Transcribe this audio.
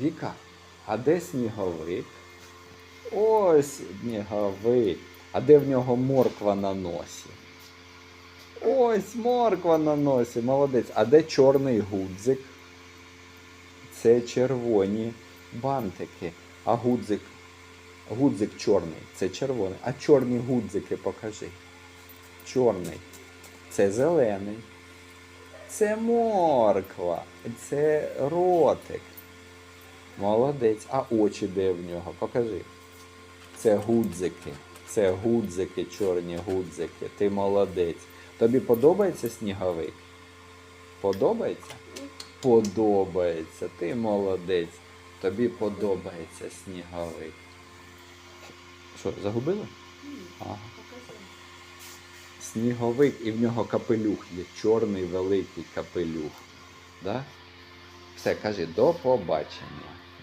Віка, а де сніговик? Ось сніговик. А де в нього морква на носі? Ось морква на носі, молодець. А де чорний гудзик? Це червоні бантики. А гудзик. Гудзик чорний. Це червоний. А чорні гудзики покажи. Чорний. Це зелений. Це морква. Це ротик. Молодець. А очі де в нього? Покажи. Це гудзики. Це гудзики, чорні гудзики. Ти молодець. Тобі подобається сніговик? Подобається? Подобається. Ти молодець. Тобі подобається сніговик. Що, загубили? Ага. Сніговик і в нього капелюх є. Чорний великий капелюх. Да? Все, кажи, до побачення.